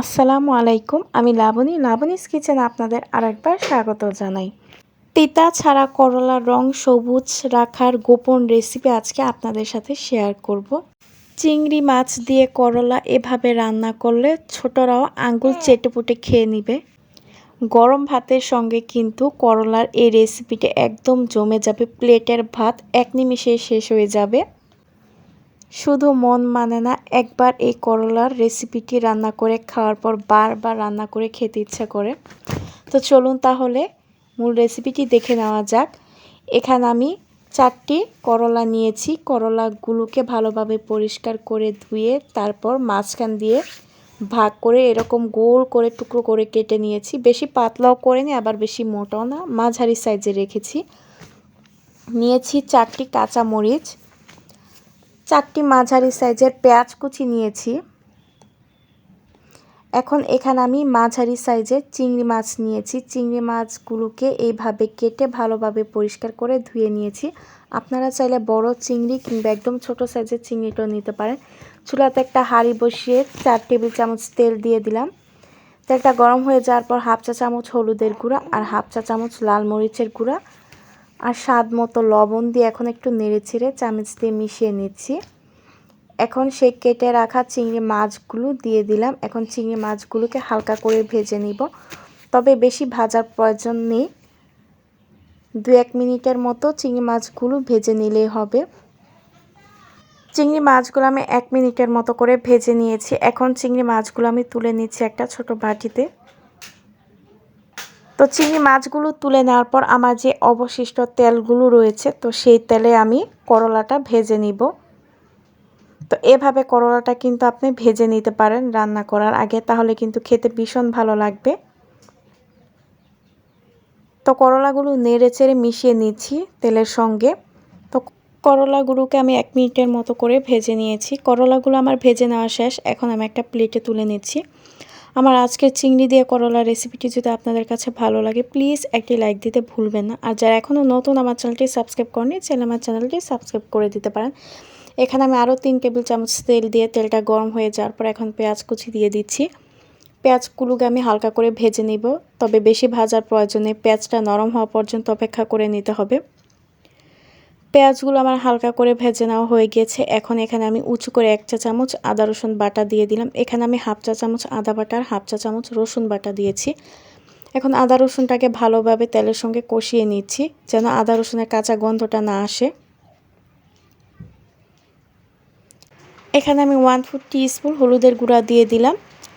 আসসালামু আলাইকুম, আমি লাবণী। লাবণীস কিচেন আপনাদের আরেকবার স্বাগত জানাই। তিতা ছাড়া করলার রং সবুজ রাখার গোপন রেসিপি আজকে আপনাদের সাথে শেয়ার করব। চিংড়ি মাছ দিয়ে করলা এভাবে রান্না করলে ছোটরাও আঙ্গুল চেটেপুটে খেয়ে নিবে। গরম ভাতের সঙ্গে কিন্তু করলার এই রেসিপিটা একদম জমে যাবে প্লেটের ভাত এক নিমিষে শেষ হয়ে যাবে। শুধু মন মানে না, একবার এই করলার রেসিপিটি রান্না করে খাওয়ার পর বারবার রান্না করে খেতে ইচ্ছা করে। তো চলুন তাহলে মূল রেসিপিটি দেখে নেওয়া যাক। এখানে আমি চারটি করলা নিয়েছি। করলাগুলোকে ভালোভাবে পরিষ্কার করে ধুয়ে তারপর মাঝখান দিয়ে ভাগ করে এরকম গোল করে টুকরো করে কেটে নিয়েছি। বেশি পাতলাও করে নি আবার বেশি মোটাও না, মাঝারি সাইজে রেখেছি। নিয়েছি চারটি কাঁচা মরিচ চারটি মাঝারি সাইজের পেঁয়াজ কুচি নিয়েছি। এখন এখানে আমি মাঝারি সাইজের চিংড়ি মাছ নিয়েছি। চিংড়ি মাছগুলোকে এইভাবে কেটে ভালোভাবে পরিষ্কার করে ধুয়ে নিয়েছি। আপনারা চাইলে বড় চিংড়ি কিংবা একদম ছোট সাইজের চিংড়িটাও নিতে পারেন। চুলাতে একটা হাঁড়ি বসিয়ে চার টেবিল চামচ তেল দিয়ে দিলাম। তেলটা গরম হয়ে যাওয়ার পর হাফ চা চামচ হলুদের গুঁড়া আর হাফ চা চামচ লাল মরিচের গুঁড়া। আর স্বাদ মতো লবণ দিয়ে এখন একটু নেড়ে ছেড়ে চামচ দিয়ে মিশিয়ে নিচ্ছি। এখন সেই কেটে রাখা চিংড়ি মাছগুলো দিয়ে দিলাম। এখন চিংড়ি মাছগুলোকে হালকা করে ভেজে নিব। তবে বেশি ভাজার প্রয়োজন নেই। দু এক মিনিটের মতো চিংড়ি মাছগুলো ভেজে নিলেই হবে। চিংড়ি মাছগুলো আমি এক মিনিটের মতো করে ভেজে নিয়েছি। এখন চিংড়ি মাছগুলো আমি তুলে নিচ্ছি একটা ছোট বাটিতে। তো চিংড়ি মাছগুলো তুলে নেওয়ার পর আমার যে অবশিষ্ট তেলগুলো রয়েছে, তো সেই তেলে আমি করলাটা ভেজে নিব। তো এভাবে করলাটা কিন্তু আপনি ভেজে নিতে পারেন রান্না করার আগে, তাহলে কিন্তু খেতে ভীষণ ভালো লাগবে। তো করলাগুলো নেড়ে চেড়ে মিশিয়ে নিচ্ছি তেলের সঙ্গে। তো করলাগুলোকে আমি এক মিনিটের মতো করে ভেজে নিয়েছি। করলাগুলো আমার ভেজে নেওয়া শেষ, এখন আমি একটা প্লেটে তুলে নিচ্ছি। আমার আজকের চিংড়ি দিয়ে করলা রেসিপিটি যদি আপনাদের কাছে ভালো লাগে প্লিজ একটি লাইক দিতে ভুলবেন না। আর যারা এখনও নতুন আমার চ্যানেলটি সাবস্ক্রাইব করেনি চাইলে আমার চ্যানেলটি সাবস্ক্রাইব করে দিতে পারেন। এখানে আমি আরও তিন টেবিল চামচ তেল দিয়ে তেলটা গরম হয়ে যাওয়ার পর এখন পেঁয়াজ কুচি দিয়ে দিচ্ছি। পেঁয়াজগুলোকে আমি হালকা করে ভেজে নিব, তবে বেশি ভাজার প্রয়োজনে পেঁয়াজটা নরম হওয়া পর্যন্ত অপেক্ষা করে নিতে হবে। পেঁয়াজগুলো আমার হালকা করে ভেজে নেওয়া হয়ে গিয়েছে। এখন এখানে আমি উঁচু করে এক চা চামচ আদা, রসুন বাটা দিয়ে দিলাম। এখানে আমি হাফ চা চামচ আদা বাটার হাফ চা চামচ রসুন বাটা দিয়েছি। এখন আদা, রসুনটাকে ভালোভাবে তেলের সঙ্গে কষিয়ে নিচ্ছি যেন আদা, রসুনের কাঁচা গন্ধটা না আসে। এখানে আমি ওয়ান ফোর স্পুন হলুদের গুঁড়া দিয়ে দিলাম।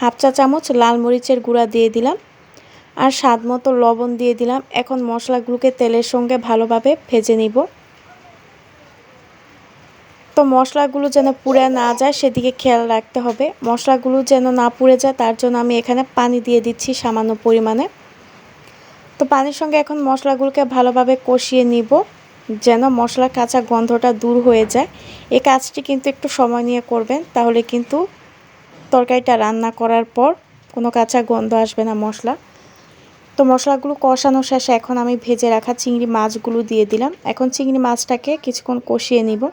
হাফ চা চামচ লাল মরিচের গুঁড়া দিয়ে দিলাম। আর স্বাদ মতো লবণ দিয়ে দিলাম। এখন মশলাগুলোকে তেলের সঙ্গে ভালোভাবে ভেজে নিব। তো মশলাগুলো যেন পুড়ে না যায়, সেদিকে খেয়াল রাখতে হবে। মশলাগুলো যেন না পুড়ে যায়, তার জন্য আমি এখানে পানি দিয়ে দিচ্ছি সামান্য পরিমাণে। তো পানির সঙ্গে এখন মশলাগুলোকে ভালোভাবে কষিয়ে নিব, যেন মশলার কাঁচা গন্ধটা দূর হয়ে যায়। এই কাজটি কিন্তু একটু সময় নিয়ে করবেন, তাহলে কিন্তু তরকারিটা রান্না করার পর কোনো কাঁচা গন্ধ আসবে না মশলা। তো মশলাগুলো কষানো শেষে এখন আমি ভেজে রাখা চিংড়ি মাছগুলো দিয়ে দিলাম। এখন চিংড়ি মাছটাকে কিছুক্ষণ কষিয়ে নিব।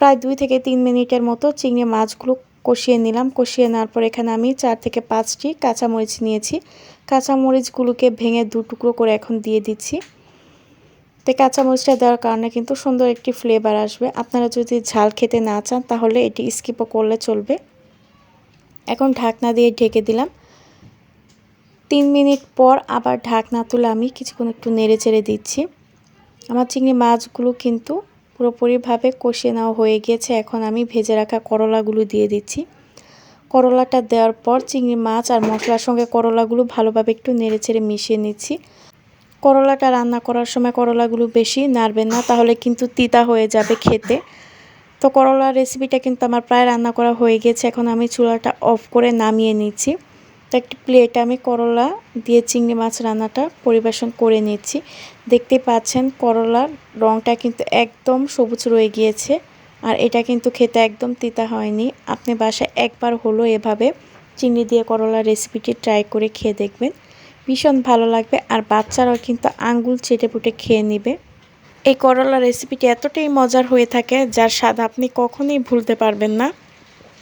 প্রায় দুই থেকে তিন মিনিটের মতো চিংড়ি মাছগুলো কষিয়ে নিলাম। কষিয়ে নেওয়ার পর এখানে আমি চার থেকে পাঁচটি কাঁচামরিচ নিয়েছি। কাঁচামরিচগুলোকে ভেঙে দু টুকরো করে এখন দিয়ে দিচ্ছি। তো কাঁচামরিচটা দেওয়ার কারণে কিন্তু সুন্দর একটি ফ্লেভার আসবে। আপনারা যদি ঝাল খেতে না চান, তাহলে এটি স্কিপও করলে চলবে। এখন ঢাকনা দিয়ে ঢেকে দিলাম। তিন মিনিট পর আবার ঢাকনা তুলে আমি কিছুক্ষণ একটু নেড়ে চেড়ে দিচ্ছি। আমার চিংড়ি মাছগুলো কিন্তু পুরোপুরিভাবে কষিয়ে নেওয়া হয়ে গিয়েছে। এখন আমি ভেজে রাখা করলাগুলো দিয়ে দিচ্ছি। করলাটা দেওয়ার পর চিংড়ি মাছ আর মশলার সঙ্গে করলাগুলো ভালোভাবে একটু নেড়ে চেড়ে মিশিয়ে নিচ্ছি। করলাটা রান্না করার সময় করলাগুলো বেশি নাড়বেন না, তাহলে কিন্তু তিতা হয়ে যাবে খেতে। তো করলার রেসিপিটা কিন্তু আমার প্রায় রান্না করা হয়ে গেছে এখন আমি চুলাটা অফ করে নামিয়ে নিচ্ছি। তো একটি প্লেটে আমি করলা দিয়ে চিংড়ি মাছ রান্নাটা পরিবেশন করে নিচ্ছি দেখতে পাচ্ছেন করলার রঙটা কিন্তু একদম সবুজ রয়ে গিয়েছে আর এটা কিন্তু খেতে একদম তিতা হয়নি। আপনি বাসায় একবার হলো এভাবে চিংড়ি দিয়ে করলার রেসিপিটি ট্রাই করে খেয়ে দেখবেন। ভীষণ ভালো লাগবে আর বাচ্চারাও কিন্তু আঙ্গুল চেটে পুটে খেয়ে নেবে। এই করলা রেসিপিটি এতটাই মজার হয়ে থাকে যার স্বাদ আপনি কখনোই ভুলতে পারবেন না।